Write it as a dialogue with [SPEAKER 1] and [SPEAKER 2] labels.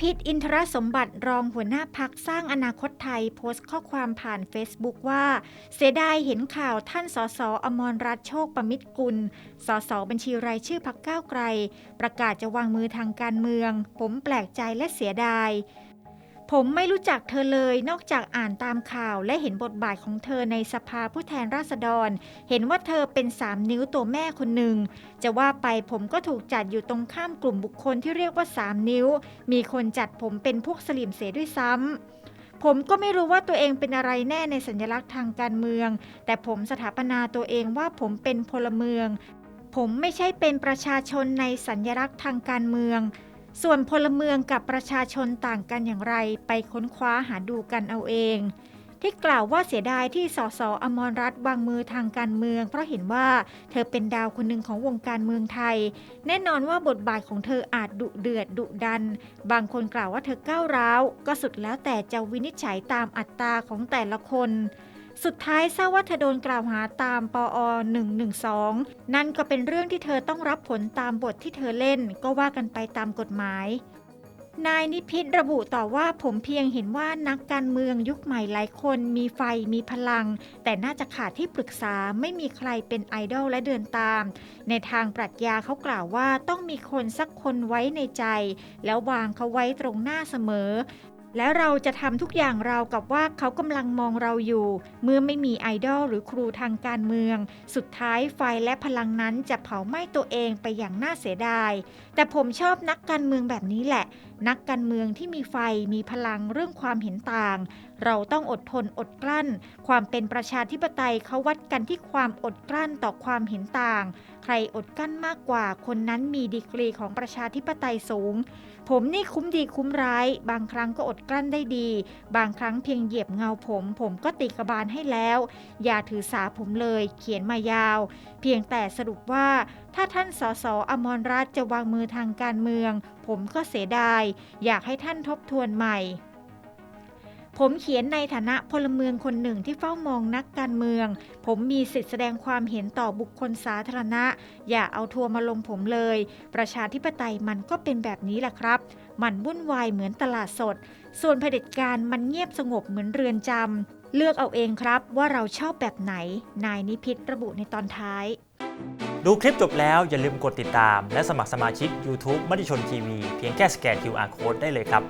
[SPEAKER 1] พิษอินทรสมบัติรองหัวหน้าพักสร้างอนาคตไทยโพสต์ข้อความผ่าน Facebook ว่า เสียดายเห็นข่าวท่านสสอมรรัตโชคประมิตรกุลสสบัญชีรายชื่อพักก้าวไกล ประกาศจะวางมือทางการเมือง ผมแปลกใจและเสียดาย ผมไม่รู้จักเธอเลยนอกจากอ่านตามข่าวและเห็นบทบาทของเธอในสภาผู้แทนราษฎร เห็นว่าเธอเป็นสามนิ้วตัวแม่คนหนึ่ง จะว่าไปผมก็ถูกจัดอยู่ตรงข้ามกลุ่มบุคคลที่เรียกว่า3นิ้ว มีคนจัดผมเป็นพวกสลิมเสียด้วยซ้ำ ผมก็ไม่รู้ว่าตัวเองเป็นอะไรแน่ในสัญลักษณ์ทางการเมือง แต่ผมสถาปนาตัวเองว่าผมเป็นพลเมือง ผมไม่ใช่เป็นประชาชนในสัญลักษณ์ทางการเมือง ส่วนพลเมืองกับประชาชนต่างกันอย่างไรไปค้นคว้าหาดูกันเอาเอง ที่กล่าวว่าเสียดายที่สสอมรรัตน์วางมือทางการเมือง เพราะเห็นว่าเธอเป็นดาวคนหนึ่งของวงการเมืองไทย แน่นอนว่าบทบาทของเธออาจดุเดือดดุดัน บางคนกล่าวว่าเธอก้าวร้าว ก็สุดแล้วแต่จะวินิจฉัยตามอัตราของแต่ละคน สุดท้ายทราบว่าเธอโดนกล่าวหาตามปอ 112 นั่นก็เป็นเรื่องที่เธอต้องรับผลตามบทที่เธอเล่นก็ว่ากันไปตามกฎหมาย นายนิพิษระบุต่อว่าผมเพียงเห็นว่านักการเมืองยุคใหม่หลายคนมีไฟมีพลัง แต่น่าจะขาดที่ปรึกษาไม่มีใครเป็นไอดอลและเดินตาม ในทางปรัชญาเขากล่าวว่าต้องมีคนสักคนไว้ในใจ แล้ววางเขาไว้ตรงหน้าเสมอ และเราจะทำทุกอย่างเรากับว่าเขากำลังมองเราอยู่ เมื่อไม่มีไอดอลหรือครูทางการเมือง สุดท้ายไฟและพลังนั้นจะเผาไหม้ตัวเองไปอย่างน่าเสียดาย แต่ผมชอบนักการเมืองแบบนี้แหละ นักการเมืองที่มีไฟมีพลังเรื่องความเห็นต่าง เราต้องอดทนอดกลั้น ความเป็นประชาธิปไตยเขาวัดกันที่ความอดกลั้นต่อความเห็นต่าง ใครอดกลั้นมากกว่าคนนั้นมีดีกรีของประชาธิปไตยสูง ผมนี่คุ้มดีคุ้มร้าย บางครั้งก็อดกลั้นได้ดี บางครั้งเพียงเหยียบเงาผม ผมก็ติกบาลให้แล้ว อย่าถือสาผมเลยเขียนมายาว เพียงแต่สรุปว่าถ้าท่านสสอมรรัตจะวางมือทางการเมือง ผมก็เสียดาย อยากให้ท่านทบทวนใหม่ ผมเขียนในฐานะพลเมืองคนหนึ่งที่เฝ้ามองนักการเมือง ผมมีสิทธิแสดงความเห็นต่อบุคคลสาธารณะ อย่าเอาทัวร์มาลงผมเลย ประชาธิปไตยมันก็เป็นแบบนี้แหละครับ มันวุ่นวายเหมือนตลาดสด ส่วนเผด็จการมันเงียบสงบเหมือนเรือนจำเลือกเอาเองครับว่าเราชอบแบบไหน นายนิพิษระบุในตอนท้าย
[SPEAKER 2] ดูคลิปจบแล้วอย่าลืมกดติดตาม และสมัครสมาชิก YouTube มติชนทีวีเพียงแค่สแกน QR Code ได้เลยครับ